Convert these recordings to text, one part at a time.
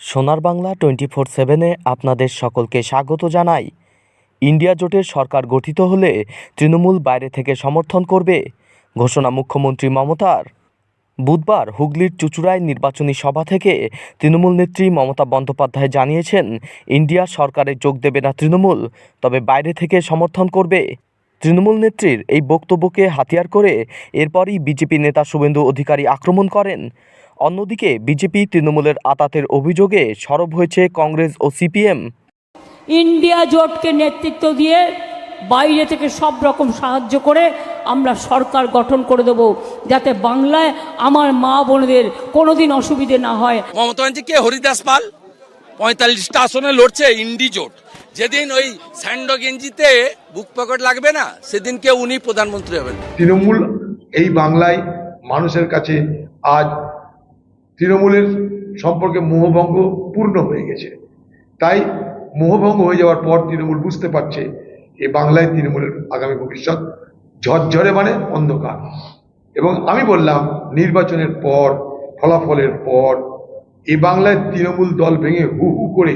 সোনার Bangla twenty four সেভেনে আপনাদের সকলকে স্বাগত জানাই। ইন্ডিয়া জোটের সরকার গঠিত হলে তৃণমূল বাইরে থেকে সমর্থন করবে, ঘোষণা মুখ্যমন্ত্রী মমতার। বুধবার হুগলির চুচুড়ায় নির্বাচনী সভা থেকে তৃণমূল নেত্রী মমতা বন্দ্যোপাধ্যায় জানিয়েছেন, ইন্ডিয়া সরকারে যোগ দেবে না তৃণমূল, তবে বাইরে থেকে সমর্থন করবে। তৃণমূল নেত্রীর এই বক্তব্যকে হাতিয়ার করে এরপরই বিজেপি নেতা শুভেন্দু অধিকারী আক্রমণ করেন। অন্যদিকে বিজেপি তৃণমূলের আতাতের অভিযোগে সরব হয়েছে কংগ্রেস ও সিপিএম। ইন্ডিয়া জোটকে নেতৃত্ব দিয়ে বাইরে থেকে সব রকম সাহায্য করে আমরা সরকার গঠন করে দেব যাতে বাংলায় আমার মা বোনদের কোনোদিন অসুবিধে না হয়। মমতা ব্যানার্জি কে? হরিদাস পাল। পঁয়তাল্লিশটা আসনে লড়ছে ইন্ডি জোট। যেদিন ওই স্যান্ডো গেঞ্জিতে বুক পকেট লাগবে না সেদিনকে উনি প্রধানমন্ত্রী হবেন। তৃণমূল এই বাংলায় মানুষের কাছে আজ তৃণমূলের সম্পর্কে মোহভঙ্গ পূর্ণ হয়ে গেছে। তাই মোহভঙ্গ হয়ে যাওয়ার পর তৃণমূল বুঝতে পারছে এ বাংলায় তৃণমূলের আগামী ভবিষ্যৎ ঝরঝরে মানে অন্ধকার। এবং আমি বললাম, নির্বাচনের পর, ফলাফলের পর এই বাংলায় তৃণমূল দল ভেঙে হু হু করে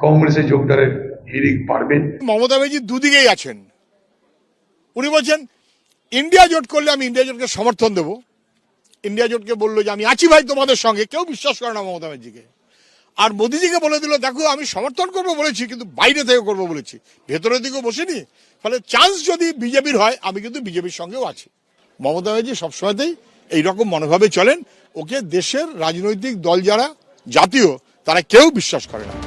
কংগ্রেসে যোগদানের হিড়িক পারবে মমতা ব্যানার্জি দুদিকেই আছেন। উনি বলছেন, ইন্ডিয়া জোট করলে আমি ইন্ডিয়া জোটকে সমর্থন দেব। ইন্ডিয়া জোটকে বলল যে, আমি আছি ভাই তোমাদের সঙ্গে। কেউ বিশ্বাস করে না মমতা ব্যানার্জিকে। আর মোদিজিকে বলে দিল, দেখো, আমি সমর্থন করব বলেছি, কিন্তু বাইরে থেকে করব বলেছি। ভেতরের দিকেও বসিনি। ফলে চান্স যদি বিজেপির হয়, আমি কিন্তু বিজেপির সঙ্গেও আছি। মমতা ব্যানার্জি সবসময়তেই এইরকম মনোভাবে চলেন। ওকে দেশের রাজনৈতিক দল যারা জাতীয়, তারা কেউ বিশ্বাস করে না।